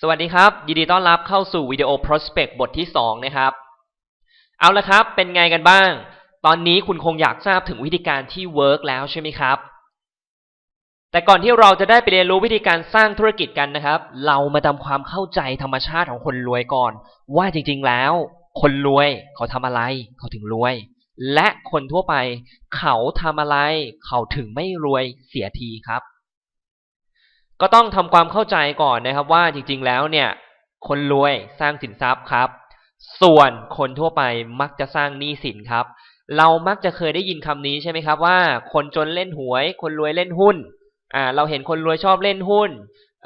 สวัสดีครับ ยินดีต้อนรับเข้าสู่วิดีโอ Prospect บทที่ 2 นะครับ เอาละครับ เป็นไงกันบ้าง ตอนนี้คุณคงอยากทราบถึงวิธีการที่เวิร์กแล้วใช่ไหมครับ แต่ก่อนที่เราจะได้ไปเรียนรู้วิธีการสร้างธุรกิจกันนะครับ เรามาทำความเข้าใจธรรมชาติของคนรวยก่อน ว่าจริงๆแล้ว คนรวยเขาทำอะไร เขาถึงรวย และคนทั่วไป เขาทำอะไร เขาถึงไม่รวยเสียทีครับ ก็ต้องทำความเข้าใจก่อนนะครับว่าจริง ๆ แล้วเนี่ย คนรวยสร้างสินทรัพย์ครับ ส่วนคนทั่วไปมักจะสร้างหนี้สินครับ เรามักจะเคยได้ยินคำนี้ใช่ไหมครับว่า คนจนเล่นหวย คนรวยเล่นหุ้นอ่าเราเห็นคนรวยชอบเล่นหุ้น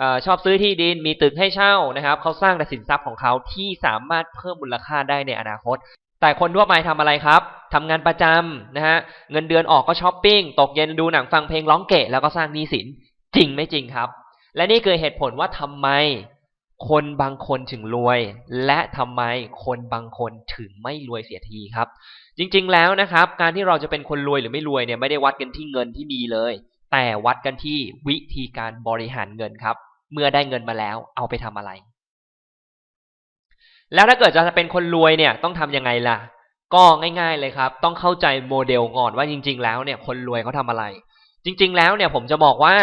อชอบซื้อที่ดินมีตึกให้เช่านะครับเขาสร้างแต่สินทรัพย์ของเขาที่สามารถเพิ่มมูลค่าได้ในอนาคต แต่คนทั่วไปทำอะไรครับทำงานประจำนะฮะเงินเดือนออกก็ช้อปปิ้งตกเย็นดูหนังฟังเพลงร้องเกะแล้วก็สร้างหนี้สินจริงไม่จริงครับ และนี่คือเหตุผลว่าทำไมคนบางคนถึงรวย และทำไมคนบางคนถึงไม่รวยเสียทีครับ จริงๆแล้วนะครับ การที่เราจะเป็นคนรวยหรือไม่รวยเนี่ยไม่ได้วัดกันที่เงินที่มีเลย แต่วัดกันที่วิธีการบริหารเงินครับ เมื่อได้เงินมาแล้วเอาไปทำอะไร แล้วถ้าเกิดจะเป็นคนรวยเนี่ยต้องทำยังไงล่ะ ก็ง่าย ๆเลยครับ ต้องเข้าใจโมเดลก่อนว่าจริง ๆ แล้วเนี่ยคนรวยเขาทาอะไร จริง ๆ แล้วเนี่ยผมจะบอกว่า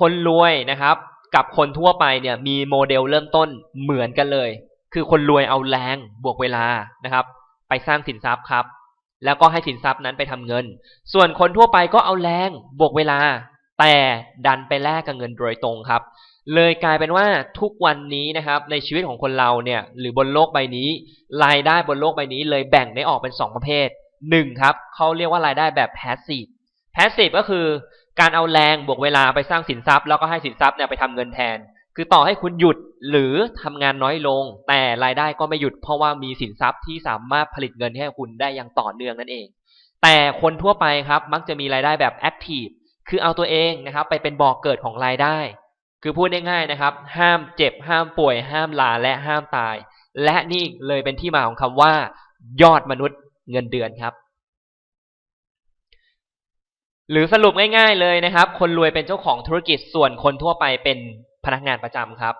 คนรวยนะครับ กับคนทั่วไปเนี่ยมีโมเดลเริ่มต้นเหมือนกันเลย คือคนรวยเอาแรงบวกเวลานะครับ ไปสร้างสินทรัพย์ครับ แล้วก็ให้สินทรัพย์นั้นไปทำเงิน ส่วนคนทั่วไปก็เอาแรงบวกเวลา แต่ดันไปแลกกับเงินโดยตรงครับ เลยกลายเป็นว่าทุกวันนี้นะครับ ในชีวิตของคนเราเนี่ย หรือบนโลกใบนี้ รายได้บนโลกใบนี้เลยแบ่งได้ออกเป็นสองประเภทหนึ่งครับเขาเรียกว่ารายได้แบบ passive passive ก็คือ การเอาแรงบวกเวลาไปสร้างสินทรัพย์ แล้วก็ให้สินทรัพย์เนี่ยไปทำเงินแทน คือต่อให้คุณหยุดหรือทำงานน้อยลง แต่รายได้ก็ไม่หยุดเพราะว่ามีสินทรัพย์ที่สามารถผลิตเงินให้คุณได้อย่างต่อเนื่องนั่นเอง แต่คนทั่วไปครับมักจะมีรายได้แบบ active คือเอาตัวเองนะครับไปเป็นบ่อกเกิดของรายได้ คือพูดง่ายๆนะครับ ห้ามเจ็บห้ามป่วย ห้ามลาและห้ามตาย และนี่เลยเป็นที่มาของคำว่า ยอดมนุษย์เงินเดือนครับ หรือสรุปง่าย ๆเลยนะครับ คนรวยเป็นเจ้าของธุรกิจส่วนคนทั่วไปเป็นพนักงานประจำครับ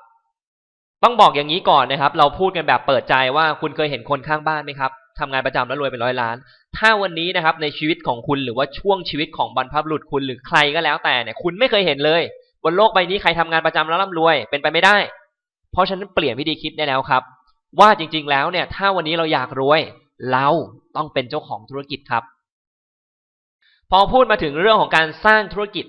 ต้องบอกอย่างนี้ก่อนนะครับ เราพูดกันแบบเปิดใจว่าคุณเคยเห็นคนข้างบ้านไหมครับทำงานประจำแล้วรวยเป็นร้อยล้าน ถ้าวันนี้นะครับในชีวิตของคุณหรือว่าช่วงชีวิตของบรรพบุรุษคุณหรือใครก็แล้วแต่เนี่ยคุณไม่เคยเห็นเลย บนโลกใบนี้ใครทำงานประจำแล้วร่ำรวยเป็นไปไม่ได้ เพราะฉะนั้นเปลี่ยนวิธีคิดได้แล้วครับ ว่าจริงๆแล้วเนี่ยถ้าวันนี้เราอยากรวย เราต้องเป็นเจ้าของธุรกิจครับ พอพูดมาถึงเรื่องของการสร้างธุรกิจ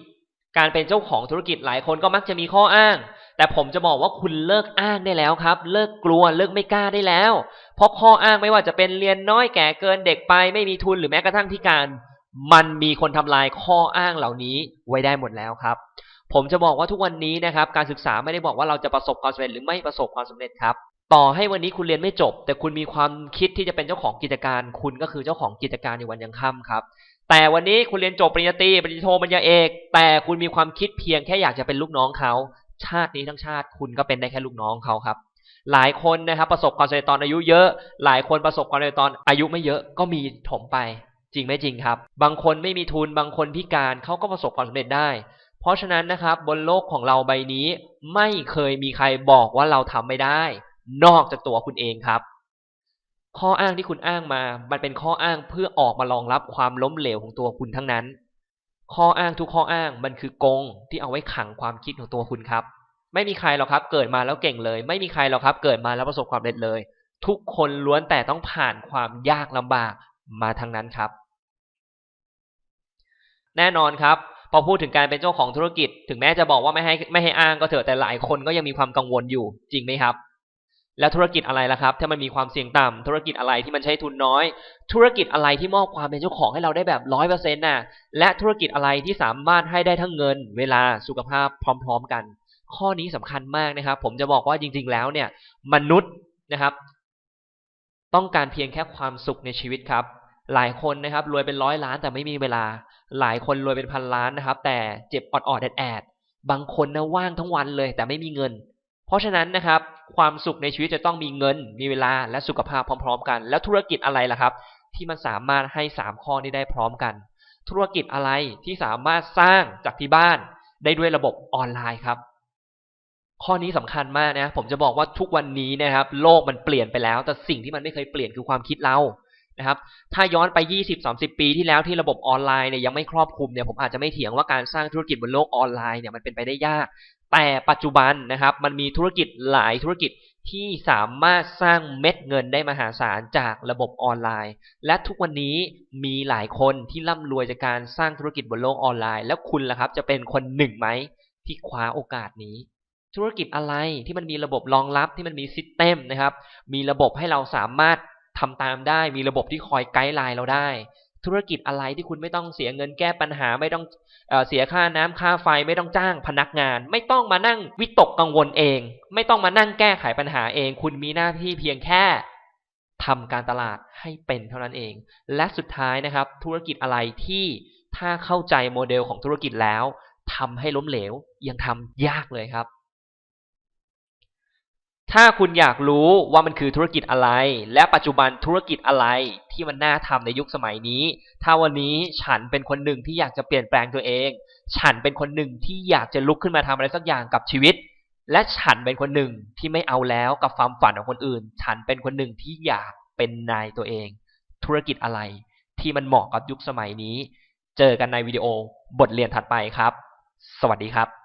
การเป็นเจ้าของธุรกิจหลายคนก็มักจะมีข้ออ้าง แต่ผมจะบอกว่าคุณเลิกอ้างได้แล้วครับ เลิกกลัวเลิกไม่กล้าได้แล้ว เพราะข้ออ้างไม่ว่าจะเป็นเรียนน้อยแก่เกินเด็กไป ไม่มีทุนหรือแม้กระทั่งพิการ มันมีคนทำลายข้ออ้างเหล่านี้ไว้ได้หมดแล้วครับผมจะบอกว่าทุกวันนี้นะครับ การศึกษาไม่ได้บอกว่าเราจะประสบความสำเร็จหรือไม่ประสบความสำเร็จครับ ต่อให้วันนี้คุณเรียนไม่จบ แต่คุณมีความคิดที่จะเป็นเจ้าของกิจการ คุณก็คือเจ้าของกิจการในวันยังค่ำครับ แต่วันนี้คุณเรียนจบปริญญาตรีปริญญาโทปริญญาเอก แต่คุณมีความคิดเพียงแค่อยากจะเป็นลูกน้องเขาชาตินี้ทั้งชาติคุณก็เป็นได้แค่ลูกน้องเขาครับ หลายคนนะครับประสบความสำเร็จตอนอายุเยอะ หลายคนประสบความสำเร็จตอนอายุไม่เยอะก็มีถมไป จริงไม่จริงครับ บางคนไม่มีทุนบางคนพิการเขาก็ประสบความสำเร็จได้ เพราะฉะนั้นนะครับบนโลกของเราใบนี้ ไม่เคยมีใครบอกว่าเราทำไม่ได้ นอกจากตัวคุณเองครับ ข้ออ้างที่คุณอ้างมา มันเป็นข้ออ้างเพื่อออกมารองรับความล้มเหลวของตัวคุณทั้งนั้น ข้ออ้างทุกข้ออ้างมันคือกงที่เอาไว้ขังความคิดของตัวคุณครับ ไม่มีใครหรอกครับ เกิดมาแล้วเก่งเลย ไม่มีใครหรอกครับ เกิดมาแล้วประสบความสำเร็จเลย ทุกคนล้วนแต่ต้องผ่านความยากลำบากมาทั้งนั้นครับ แน่นอนครับ พอพูดถึงการเป็นเจ้าของธุรกิจ ถึงแม้จะบอกว่าไม่ให้ไม่ให้อ้างก็เถอะแต่หลายคนก็ยังมีความกังวลอยู่จริงไหมครับ แล้วธุรกิจอะไรล่ะครับ ถ้ามันมีความเสี่ยงต่ำธุรกิจอะไรที่มันใช้ทุนน้อย ธุรกิจอะไรที่มอบความเป็นเจ้าของให้เราได้แบบร้อยเปอร์เซ็นต์น่ะและธุรกิจอะไรที่สามารถให้ได้ทั้งเงิน เวลาสุขภาพพร้อม ๆ กัน ข้อนี้สำคัญมากนะครับ ผมจะบอกว่าจริง ๆ แล้วเนี่ย มนุษย์นะครับ ต้องการเพียงแค่ความสุขในชีวิตครับ หลายคนนะครับ รวยเป็นร้อยล้านแต่ไม่มีเวลา หลายคนรวยเป็นพันล้านนะครับ แต่เจ็บออดๆแอดๆบางคนนะว่างทั้งวันเลย แต่ไม่มีเงิน เพราะฉะนั้นนะครับ ความสุขในชีวิตจะต้องมีเงิน มีเวลาและสุขภาพพร้อม ๆ กัน แล้วธุรกิจอะไรล่ะครับ ที่มันสามารถให้สามข้อนี้ได้พร้อมกัน ธุรกิจอะไรที่สามารถสร้างจากที่บ้าน ได้ด้วยระบบออนไลน์ครับ ข้อนี้สำคัญมากนะผมจะบอกว่าทุกวันนี้นะครับ โลกมันเปลี่ยนไปแล้ว แต่สิ่งที่มันไม่เคยเปลี่ยนคือความคิดเรา นะครับถ้าย้อนไป 20-30 ปีที่แล้วที่ระบบออนไลน์เนี่ยยังไม่ครอบคลุมเนี่ยผมอาจจะไม่เถียงว่าการสร้างธุรกิจบนโลกออนไลน์เนี่ยมันเป็นไปได้ยาก แต่ปัจจุบันนะครับมันมีธุรกิจหลายธุรกิจที่สามารถสร้างเม็ดเงินได้มหาศาลจากระบบออนไลน์ และทุกวันนี้มีหลายคนที่ร่ำรวยจากการสร้างธุรกิจบนโลกออนไลน์ แล้วคุณล่ะครับจะเป็นคนหนึ่งไหมที่คว้าโอกาสนี้ ธุรกิจอะไรที่มันมีระบบรองรับที่มันมีซิสเต็มนะครับ มีระบบให้เราสามารถ ทำตามได้มีระบบที่คอยไกด์ไลน์เราได้ ธุรกิจอะไรที่คุณไม่ต้องเสียเงินแก้ปัญหาไม่ต้องเอเสียค่าน้ำค่าไฟไม่ต้องจ้างพนักงาน ไม่ต้องมานั่งวิตกกังวลเอง ไม่ต้องมานั่งแก้ไขปัญหาเอง คุณมีหน้าที่เพียงแค่ทำการตลาดให้เป็นเท่านั้นเอง และสุดท้ายนะครับ ธุรกิจอะไรที่ถ้าเข้าใจโมเดลของธุรกิจแล้วทำให้ล้มเหลวยังทำยากเลยครับ ถ้าคุณอยากรู้ว่ามันคือธุรกิจอะไร และปัจจุบันธุรกิจอะไรที่มันน่าทำในยุคสมัยนี้ ถ้าวันนี้ฉันเป็นคนหนึ่งที่อยากจะเปลี่ยนแปลงตัวเอง ฉันเป็นคนหนึ่งที่อยากจะลุกขึ้นมาทำอะไรสักอย่างกับชีวิต และฉันเป็นคนหนึ่งที่ไม่เอาแล้วกับความฝันของคนอื่น ฉันเป็นคนหนึ่งที่อยากเป็นนายตัวเอง ธุรกิจอะไรที่มันเหมาะกับยุคสมัยนี้ เจอกันในวิดีโอบทเรียนถัดไปครับ สวัสดีครับ